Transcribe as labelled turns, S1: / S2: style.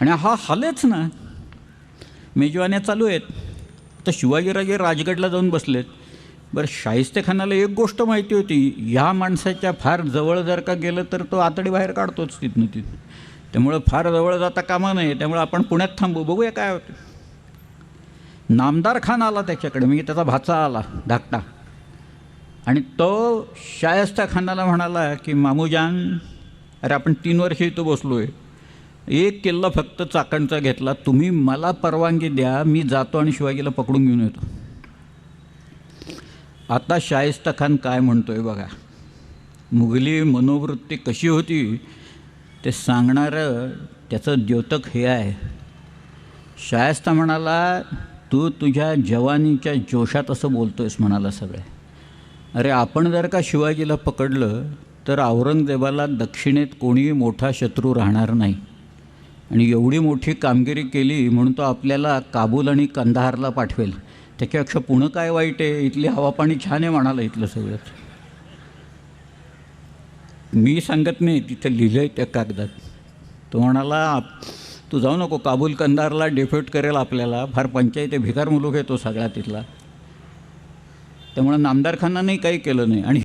S1: आणि हा हालेच ना. मेजवान्या चालू आहेत. तर शिवाजीराजे राजगडला जाऊन बसलेत. बरं शाहिस्तेखानाला एक गोष्ट माहिती होती. ह्या माणसाच्या फार जवळ जर का गेलं तर तो आतडी बाहेर काढतोच तिथनं तिथं. त्यामुळं फार जवळ जाता कामा नये. त्यामुळं आपण पुण्यात थांबू. बघूया काय होतं. नामदार खान आला त्याच्याकडे. म्हणजे त्याचा भाचा आला धाकटा. आणि तो शायस्ता खानाला म्हणाला की मामूजान अरे आपण तीन वर्ष इथं बसलो आहे एक किल्ला फक्त चाकणचा घेतला तुम्ही मला परवानगी द्या मी जातो आणि शिवाजीला पकडून घेऊन येतो. आता शाहिस्ता खान काय म्हणतो आहे बघा. मुघली मनोवृत्ती कशी होती ते सांगणारं त्याचं द्योतक हे आहे. शायस्ता म्हणाला तू तुझ्या जवानीच्या जोशात असं बोलतो आहेस म्हणाला सगळे. अरे आपण जर का शिवाजीला पकडलं तर औरंगजेबाला दक्षिणेत कोणीही मोठा शत्रू राहणार नाही. आणि एवढी मोठी कामगिरी केली म्हणून तो आपल्याला काबूल आणि कंदाहारला पाठवेल. त्याच्यापेक्षा पुणं काय वाईट आहे? इथली हवा पाणी छान आहे म्हणाला इथलं सगळंच मी सांगत नाही तिथं लिहिलं आहे त्या कागदात. तो म्हणाला "आप- तू जाऊ नको काबूल कंदारला डिफ्यूट करेल आपल्याला. फार पंचायत भिकार मुलूक आहे तो सगळा तिथला. त्यामुळे नामदार काही केलं नाही. आणि